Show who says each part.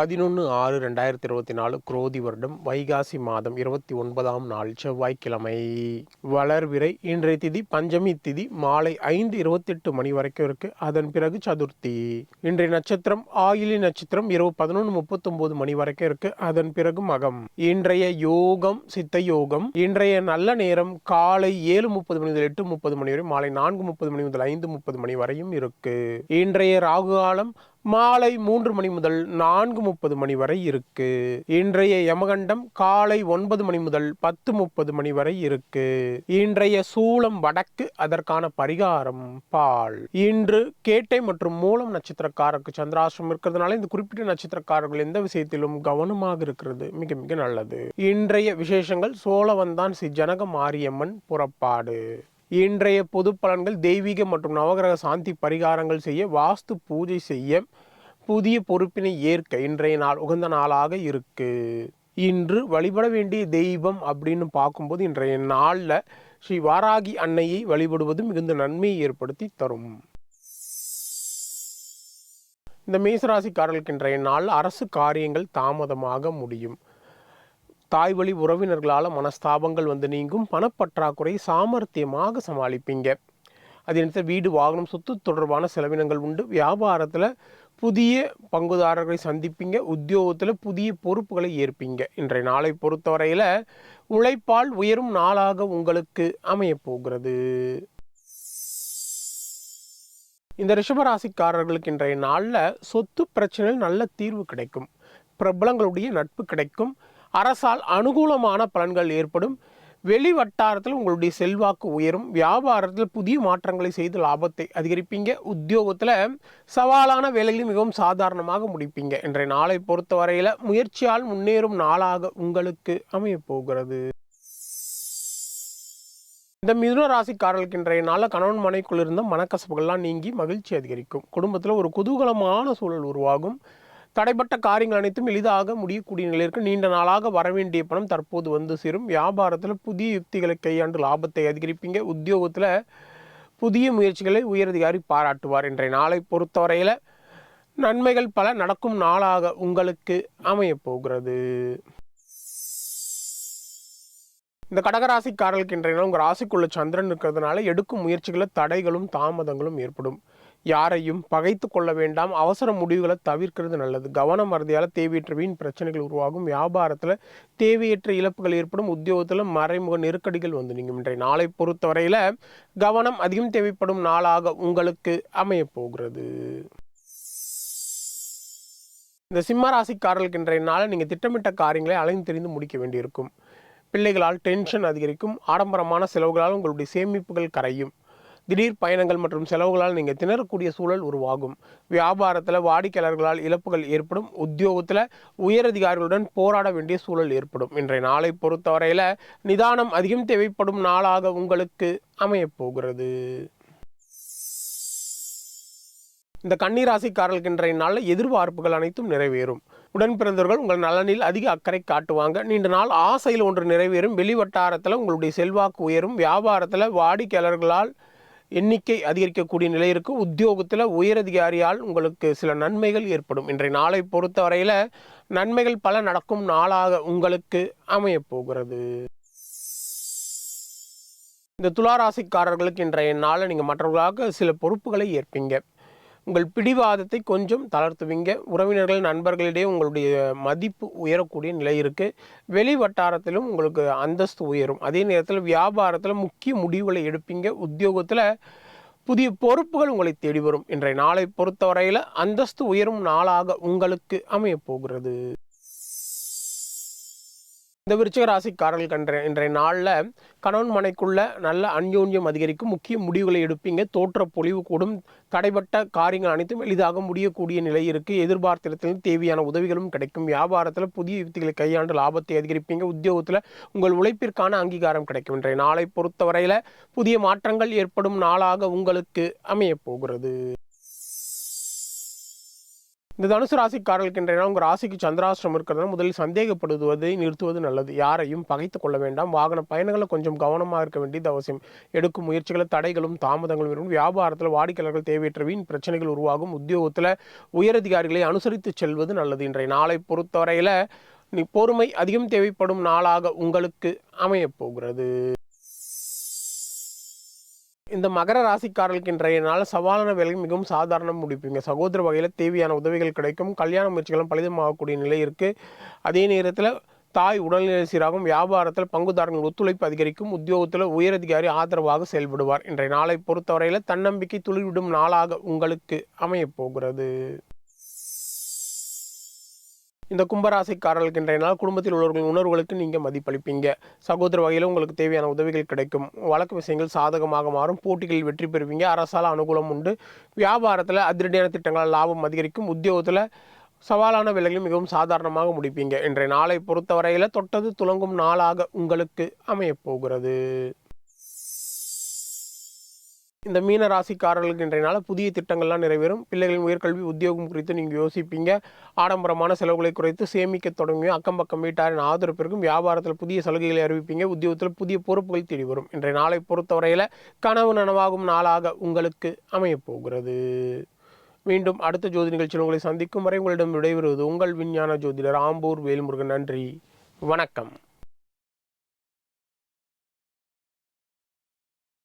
Speaker 1: பதினொன்று ஆறு ரெண்டாயிரத்தி இருபத்தி நாலு குரோதி வருடம் வைகாசி மாதம் இருபத்தி ஒன்பதாம் நாள் செவ்வாய்க்கிழமை. வளர்விரை இன்றைய திதி பஞ்சமி திதி மாலை ஐந்து இருபத்தெட்டு மணி வரைக்கும் இருக்கு. அதன் பிறகு சதுர்த்தி. இன்றைய நட்சத்திரம் ஆயிலி நட்சத்திரம் இரவு பதினொன்று முப்பத்தொன்பது மணி வரைக்கும் இருக்கு. அதன் பிறகு மகம். இன்றைய யோகம் சித்த யோகம். இன்றைய நல்ல நேரம் காலை ஏழு முப்பது மணி முதல் எட்டு முப்பது மணி வரை மாலை நான்கு முப்பது மணி முதல் ஐந்து முப்பது மணி வரையும் இருக்கு. இன்றைய ராகு காலம் மாலை மூன்று மணி முதல் நான்கு முப்பது மணி வரை இருக்கு. இன்றைய யமகண்டம் காலை ஒன்பது மணி முதல் பத்து முப்பது மணி வரை இருக்கு. இன்றைய சூளம் வடக்கு அதற்கான பரிகாரம் பால். இன்று கேட்டை மற்றும் மூலம் நட்சத்திரக்காரருக்கு சந்திராசிரம் இருக்கிறதுனால இந்த குறிப்பிட்ட நட்சத்திரக்காரர்கள் எந்த விஷயத்திலும் கவனமாக இருக்கிறது. மிக மிக நல்லது. இன்றைய விசேஷங்கள் சோழவந்தான் ஸ்ரீ ஜனக மாரியம்மன் புறப்பாடு. இன்றைய பொது பலன்கள் தெய்வீக மற்றும் நவகிரக சாந்தி பரிகாரங்கள் செய்ய வாஸ்து பூஜை செய்ய புதிய பொறுப்பினை ஏற்க இன்றைய நாள் உகந்த நாளாக இருக்கு. இன்று வழிபட வேண்டிய தெய்வம் அப்படின்னு பார்க்கும்போது இன்றைய நாளில் ஸ்ரீ வாராகி அன்னையை வழிபடுவது மிகுந்த நன்மையை ஏற்படுத்தி தரும். இந்த மேசராசிக்காரர்களுக்கு இன்றைய நாள் அரசு காரியங்கள் தாமதமாக முடியும். தாய் வழி உறவினர்களால் மனஸ்தாபங்கள் வந்து நீங்கும் பணப்பற்றாக்குறை சாமர்த்தியமாக சமாளிப்பீங்க. அதே நேரத்தில் வீடு வாகனம் சொத்து தொடர்பான செலவினங்கள் உண்டு. வியாபாரத்தில் புதிய பங்குதாரர்களை சந்திப்பீங்க. உத்தியோகத்தில் புதிய பொறுப்புகளை ஏற்பீங்க. இன்றைய நாளை பொறுத்தவரையில் உழைப்பால் உயரும் நாளாக உங்களுக்கு அமையப்போகிறது இந்த ரிஷபராசிக்காரர்களுக்கு இன்றைய நாளில் சொத்து பிரச்சனையில் நல்ல தீர்வு கிடைக்கும். பிரபலங்களுடைய நட்பு கிடைக்கும். அரசால் அனுகூலமான பலன்கள் ஏற்படும். வெளி வட்டாரத்தில் உங்களுடைய செல்வாக்கு உயரும். வியாபாரத்தில் புதிய மாற்றங்களை செய்து லாபத்தை அதிகரிப்பீங்க. உத்தியோகத்தில் சவாலான வேலைகளை மிகவும் சாதாரணமாக முடிப்பீங்க. இன்றைய நாளை பொறுத்தவரையில் முயற்சியால் முன்னேறும் நாளாக உங்களுக்கு அமையப் போகிறது. இந்த மிதுன ராசிக்காரர்களுக்கு இன்றைய நாளில் கணவன் மனைக்குள் இருந்த மனக்கசப்புகள்லாம் நீங்கி மகிழ்ச்சி அதிகரிக்கும். குடும்பத்தில் ஒரு குதூகலமான சூழல் உருவாகும். தடைப்பட்ட காரியங்கள் அனைத்தும் எளிதாக முடியக்கூடிய நிலையிற்கு நீண்ட நாளாக வரவேண்டிய பணம் தற்போது வந்து சேரும். வியாபாரத்தில் புதிய யுக்திகளை கையாண்டு லாபத்தை அதிகரிப்பீங்க. உத்தியோகத்தில் புதிய முயற்சிகளை உயரதிகாரி பாராட்டுவார். இன்றைய நாளை பொறுத்தவரையில் நன்மைகள் பல நடக்கும் நாளாக உங்களுக்கு அமையப்போகிறது இந்த கடகராசிக்காரர்களுக்கு இன்றைய நாள் உங்கள் ராசிக்குள்ள சந்திரன் இருக்கிறதுனால எடுக்கும் முயற்சிகளில் தடைகளும் தாமதங்களும் ஏற்படும். யாரையும் பகைத்து கொள்ள வேண்டாம். அவசர முடிவுகளை தவிர்க்கிறது நல்லது. கவனம் மறதியால் தேவையற்ற வீண் பிரச்சனைகள் உருவாகும். வியாபாரத்தில் தேவையற்ற இழப்புகள் ஏற்படும். உத்தியோகத்தில் மறைமுக நெருக்கடிகள் வந்து நீங்கள் இன்றைய நாளை பொறுத்தவரையில் கவனம் அதிகம் தேவைப்படும் நாளாக உங்களுக்கு அமையப் போகிறது. இந்த சிம்மராசிக்காரர்களுக்கு இன்றைய நாளில் நீங்கள் திட்டமிட்ட காரியங்களை அலைந்து தெரிந்து முடிக்க வேண்டியிருக்கும். பிள்ளைகளால் டென்ஷன் அதிகரிக்கும். ஆடம்பரமான செலவுகளால் உங்களுடைய சேமிப்புகள் கரையும். திடீர் பயணங்கள் மற்றும் செலவுகளால் நீங்கள் திணறக்கூடிய சூழல் உருவாகும். வியாபாரத்தில் வாடிக்கையாளர்களால் இழப்புகள் ஏற்படும். உத்தியோகத்தில் உயரதிகாரிகளுடன் போராட வேண்டிய சூழல் ஏற்படும். இன்றைய நாளை பொறுத்தவரையில் நிதானம் அதிகம் தேவைப்படும் நாளாக உங்களுக்கு அமையப்போகிறது இந்த கண்ணீராசிக்காரர்களுக்கு இன்றைய நாளில் எதிர்பார்ப்புகள் அனைத்தும் நிறைவேறும். உடன் பிறந்தவர்கள் உங்கள் நலனில் அதிக அக்கறை காட்டுவாங்க. நீண்ட நாள் ஆசையில் ஒன்று நிறைவேறும். வெளிவட்டாரத்தில் உங்களுடைய செல்வாக்கு உயரும். வியாபாரத்தில் வாடிக்கையாளர்களால் எண்ணிக்கை அதிகரிக்கக்கூடிய நிலை இருக்கும் உத்தியோகத்தில் உயரதிகாரியால் உங்களுக்கு சில நன்மைகள் ஏற்படும். இன்றைய நாளை பொறுத்தவரையில் நன்மைகள் பல நடக்கும் நாளாக உங்களுக்கு அமையப்போகிறது இந்த துளாராசிக்காரர்களுக்கு இன்றைய நாளில் நீங்கள் மற்றவர்களாக சில பொறுப்புகளை ஏற்பீங்க. உங்கள் பிடிவாதத்தை கொஞ்சம் தளர்த்துவீங்க. உறவினர்கள் நண்பர்களிடையே உங்களுடைய மதிப்பு உயரக்கூடிய நிலை இருக்குது வெளி வட்டாரத்திலும் உங்களுக்கு அந்தஸ்து உயரும். அதே நேரத்தில் வியாபாரத்தில் முக்கிய முடிவுகளை எடுப்பீங்க. உத்தியோகத்தில் புதிய பொறுப்புகள் உங்களை தேடி வரும். இன்றைய நாளை பொறுத்தவரையில் அந்தஸ்து உயரும் நாளாக உங்களுக்கு அமையப் போகிறது. இந்த விருச்சிக ராசிக்காரர்கள் கன்ற இன்றைய நாளில் கணவன் மனைக்குள்ள நல்ல அந்யோன்யம் அதிகரிக்கும். முக்கிய முடிவுகளை எடுப்பீங்க. தோற்ற பொலிவு கூடும். தடைப்பட்ட காரியங்கள் அனைத்தும் எளிதாக முடியக்கூடிய நிலை இருக்குது எதிர்பார்த்திடத்தில் தேவையான உதவிகளும் கிடைக்கும். வியாபாரத்தில் புதிய யுக்திகளை கையாண்டு லாபத்தை அதிகரிப்பீங்க. உத்தியோகத்தில் உங்கள் உழைப்பிற்கான அங்கீகாரம் கிடைக்கும். இன்றைய நாளை பொறுத்தவரையில் புதிய மாற்றங்கள் ஏற்படும் நாளாக உங்களுக்கு அமையப் போகிறது. இந்த தனுசு ராசிக்காரர்களுக்கு இன்றைய உங்கள் ராசிக்கு சந்திராஷ்டிரம் இருக்கிறதுனால முதலில் சந்தேகப்படுவதை நிறுத்துவது நல்லது. யாரையும் பகைத்து கொள்ள வேண்டாம். வாகன பயணங்களை கொஞ்சம் கவனமாக இருக்க வேண்டியது அவசியம். எடுக்கும் முயற்சிகளை தடைகளும் தாமதங்களும் இருக்கும் வியாபாரத்தில் வாடிக்கையாளர்கள் தேவையற்ற வீண் பிரச்சனைகள் உருவாகும். உத்தியோகத்தில் உயரதிகாரிகளை அனுசரித்து செல்வது நல்லது. இன்றைய நாளை பொறுத்தவரையில் நீ பொறுமை அதிகம் தேவைப்படும் நாளாக உங்களுக்கு அமையப் போகிறது. இந்த மகர ராசிக்காரர்களுக்கு இன்றைய நாள் சவாலான வேலைகள் மிகவும் சாதாரண முடிப்பீங்க. சகோதர வகையில் தேவையான உதவிகள் கிடைக்கும். கல்யாண முயற்சிகளும் பலிதமாகக்கூடிய நிலை இருக்குது அதே நேரத்தில் தாய் உடல்நிலை சீராகும். வியாபாரத்தில் பங்குதாரர்கள் ஒத்துழைப்பு அதிகரிக்கும். உத்தியோகத்தில் உயரதிகாரி ஆதரவாக செயல்படுவார். இன்றைய நாளை பொறுத்தவரையில் தன்னம்பிக்கை துளிவிடும் நாளாக உங்களுக்கு அமையப் போகிறது. இந்த கும்பராசிக்காரர்களுக்கு இன்றைய நாள் குடும்பத்தில் உள்ளவர்களின் உணர்வுகளுக்கு நீங்கள் மதிப்பளிப்பீங்க. சகோதர வகையில் உங்களுக்கு தேவையான உதவிகள் கிடைக்கும். வழக்கு விஷயங்கள் சாதகமாக மாறும். போட்டிகளில் வெற்றி பெறுவீங்க. அரசால் அனுகூலம் உண்டு. வியாபாரத்தில் அதிரடியான திட்டங்களால் லாபம் அதிகரிக்கும். உத்தியோகத்தில் சவாலான வேலைகளும் மிகவும் சாதாரணமாக முடிப்பீங்க. இன்றைய நாளை பொறுத்தவரையில் தொட்டது துலங்கும் நாளாக உங்களுக்கு அமையப் போகிறது. இந்த மீன ராசிக்காரர்களுக்கு இன்றைய நாள் புதிய திட்டங்கள்லாம் நிறைவேறும். பிள்ளைகளின் உயர்கல்வி உத்தியோகம் குறித்து நீங்கள் யோசிப்பீங்க. ஆடம்பரமான செலவுகளை குறைத்து சேமிக்க தொடங்குவீங்க. அக்கம் பக்கம் வீட்டாரின் ஆதரவு பெருக்கும் வியாபாரத்தில் புதிய சலுகைகளை அறிவிப்பீங்க. உத்தியோகத்தில் புதிய பொறுப்புகள் தேடி வரும். இன்றைய நாளை பொறுத்தவரையில் கனவு நனவாகும் நாளாக உங்களுக்கு அமையப்போகிறது மீண்டும் அடுத்த ஜோதி நிகழ்ச்சியில் உங்களை சந்திக்கும் வரை உங்களிடம் விடைபெறுவது உங்கள் விஞ்ஞான ஜோதிடர் ஆம்பூர் வேல்முருகன். நன்றி. வணக்கம்.